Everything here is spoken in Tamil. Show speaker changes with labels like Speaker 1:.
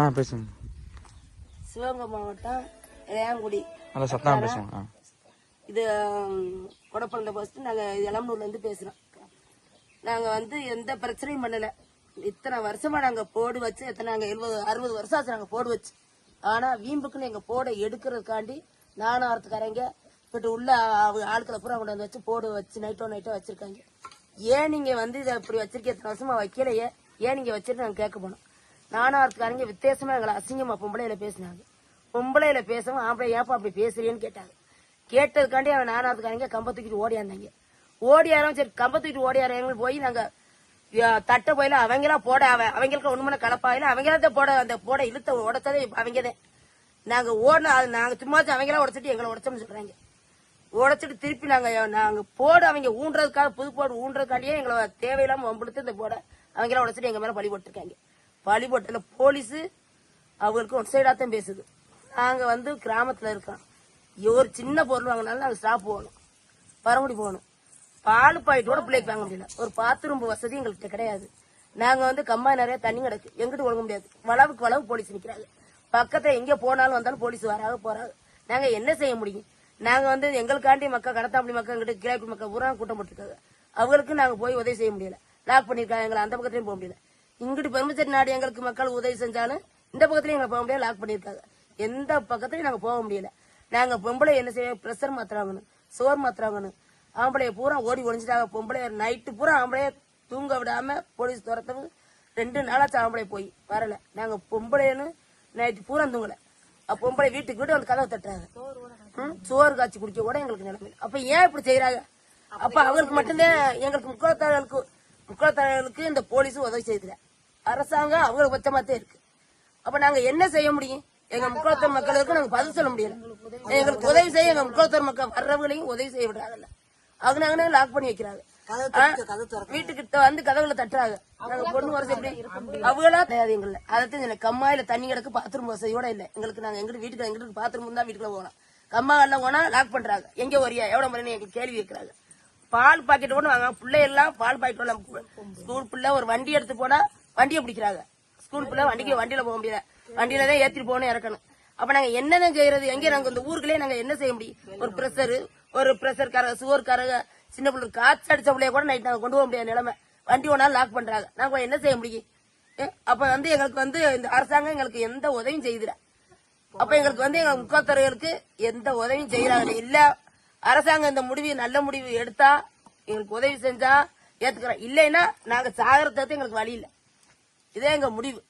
Speaker 1: ஆ பேசுங்க.
Speaker 2: சிவகங்கை மாவட்டம் இளையாங்குடி.
Speaker 1: நல்லா சத்தம் பேசுங்க.
Speaker 2: இது கொடப்பந்த போஸ்ட் நாங்கள் இளம்பூர்லேருந்து பேசுகிறோம் நாங்கள் வந்து எந்த பிரச்சனையும் பண்ணலை. இத்தனை வருஷமா நாங்கள் போடு வச்சு எத்தனை நாங்கள் எழுபது அறுபது வருஷம் ஆச்சு நாங்கள் போடு வச்சு. ஆனால் வீம்புக்குன்னு எங்கள் போடை எடுக்கிறதுக்காண்டி நானாரத்துக்காரங்க இப்பட்டு உள்ள ஆட்களை பூரா கொண்டு வந்து வச்சு போடு வச்சு நைட்டோ நைட்டோ வச்சிருக்காங்க. ஏன் நீங்கள் வந்து இதை இப்படி வச்சிருக்க எத்தனை வருஷமா வைக்கலையே. ஏன் நீங்கள் வச்சிருந்து நாங்கள் கேட்க போனோம். நானாரத்துக்காரங்க வித்தியாசமா எங்களை அசிங்கமா பொம்பளையில பேசினாங்க. பொம்பளையில பேசவும் ஆம்பளை ஏப்பா அப்படி பேசுறீன்னு கேட்டாங்க. கேட்டதுக்காண்டி அவன் நானாத்துக்காரங்க கம்ப தூக்கிட்டு ஓடியாந்தாங்க ஓடியாரம் சரி கம்ப தூக்கிட்டு ஓடியாரம் போய் நாங்க தட்ட போயில அவங்களா போட அவன் அவங்களுக்கு ஒண்ணுமன கலப்பாயில அவங்களா போட அந்த போட இழுத்த உடச்சதே அவங்கதான் நாங்க ஓடின அது நாங்க சும்மா அவங்களா உடைச்சிட்டு எங்களை உடச்சோம்னு சொல்றாங்க. உடச்சிட்டு திருப்பி நாங்க நாங்க போட அவங்க ஊன்றதுக்காக புது போடு ஊன்றதுக்காண்டியே எங்களை தேவையில்லாம வம்பிடுத்து இந்த போட அவங்களா உடச்சிட்டு எங்க மேல பழி போட்டுருக்காங்க. பழி போலீஸு போலீஸ் அவங்களுக்கு ஒன் சைடாக தான் பேசுது. நாங்கள் வந்து கிராமத்தில் இருக்கோம். ஒரு சின்ன பொருள் வாங்கினாலும் நாங்கள் ஸ்டாப் போகணும். பரமுடி போகணும். பால் பாயிட்டோட பிள்ளைக்கு வாங்க முடியல. ஒரு பாத்ரூம் வசதி எங்கள்கிட்ட கிடையாது. நாங்கள் வந்து கம்மா நிறைய தண்ணி கிடக்கு. எங்கிட்டு ஒழுங்க முடியாது. வளவுக்கு வளவு போலீஸ் நிற்கிறாங்க பக்கத்தில் எங்கே போனாலும் வந்தாலும் போலீஸ் வராங்க போகிறாங்க நாங்கள் என்ன செய்ய முடியும்? நாங்கள் வந்து எங்களுக்காண்டி மக்கள் கடத்தாப்படி மக்கள் எங்கிட்ட கிராப்பி மக்கள் பூரா கூட்டம் போட்டுருக்காங்க. அவங்களுக்கு நாங்கள் போய் உதவி செய்ய முடியல. லாக் பண்ணியிருக்காங்க எங்களை அந்த பக்கத்துலயும் போக முடியல. இங்கிட்டு பெருமிச்சர் நாடு எங்களுக்கு மக்கள் உதவி செஞ்சாலும் இந்த பக்கத்துலயும் எங்களை போக முடியாது லாக் பண்ணிருக்காங்க எந்த பக்கத்துலயும் நாங்க போக முடியல. நாங்க பொம்பளை என்ன செய்ய பிரஷர் மாத்துறாங்கன்னு சோறு மாத்திராங்கணும் ஆம்பளைய பூரா ஓடி ஒழிஞ்சிட்டாங்க பொம்பளை நைட்டு பூரா ஆம்பளைய தூங்க விடாம போலீஸ் துரத்தவு ரெண்டு நாளாச்சு ஆம்பளை போய் வரல. நாங்க பொம்பளைன்னு நைட்டு பூரா தூங்கல. பொம்பளை வீட்டுக்கு வீடு வந்து கதவை தட்டுறாங்க. சோறு காய்ச்சி குடிக்க கூட எங்களுக்கு நிலைமை அப்ப ஏன் இப்படி செய்யறாங்க அப்ப அவருக்கு மட்டும்தான் எங்களுக்கு முக்குளத்தாளர்களுக்கு முக்குளத்தாளர்களுக்கு இந்த போலீஸும் உதவி செய்யல அரசாங்கம் அவங்களுக்கு பட்சமாத்தே இருக்கு. அப்ப நாங்க என்ன செய்ய முடியும்? எங்க முக்குளத்தூர் மக்களுக்கு நாங்க பதில் சொல்ல முடியல. எங்களுக்கு உதவி செய்ய எங்க முக்குளத்தூர் மக்கள் வர்றவங்களையும் உதவி செய்ய விடுறாங்கல்ல. அவங்க நாங்க லாக் பண்ணி வைக்கிறாங்க? வீட்டுக்கிட்ட வந்து கதவுல தட்டுறாங்க. நாங்க பொண்ணு வரிசை எப்படி அவங்களா கிடையாது எங்கள அதான் எனக்கு கம்மாயில தண்ணி கிடக்கு பாத்ரூம் வசதியோட இல்ல. எங்களுக்கு நாங்க எங்கிட்டு வீட்டுக்கு எங்கிட்டு பாத்ரூம் தான் வீட்டுக்குள்ள போகலாம் கம்மால போனா லாக் பண்றாங்க. எங்க வரியா? எவ்வளவு முறை எங்களுக்கு கேள்வி கேட்கறாங்க. பால் பாக்கெட் கூட வாங்க. பிள்ளை எல்லாம் பால் பாக்கெட் ஸ்கூல் பிள்ளை ஒரு வண்டி எடுத்து போனா வண்டியை பிடிக்கிறாங்க. ஸ்கூல் பிள்ளை வண்டிக்கு வண்டியில போக முடியல. வண்டியில தான் ஏத்திட்டு போகணும் இறக்கணும். அப்ப நாங்க என்னென்ன செய்யறது? எங்க நாங்க இந்த ஊருக்குள்ளே நாங்க என்ன செய்ய முடியும்? ஒரு பிரஷர் ஒரு பிரஷர்காரங்க சுகர்காரங்க சின்ன பிள்ளை காய்ச்சி அடிச்ச பிள்ளைய கூட நைட் நாங்க கொண்டு போக முடியாத நிலைமை. வண்டி ஒன்றா லாக் பண்றாங்க. நாங்க என்ன செய்ய முடியும்? அப்ப வந்து எங்களுக்கு வந்து இந்த அரசாங்கம் எங்களுக்கு எந்த உதவியும் செய்துல அப்ப எங்களுக்கு வந்து எங்க முக்காத்தரைகளுக்கு எந்த உதவியும் செய்யறாங்க. இல்ல அரசாங்கம் இந்த முடிவு நல்ல முடிவு எடுத்தா எங்களுக்கு உதவி செஞ்சா ஏத்துக்கிறோம். இல்லைன்னா நாங்க சாகரத்தை எங்களுக்கு வழி இல்லை. இதே எங்க முடிவு.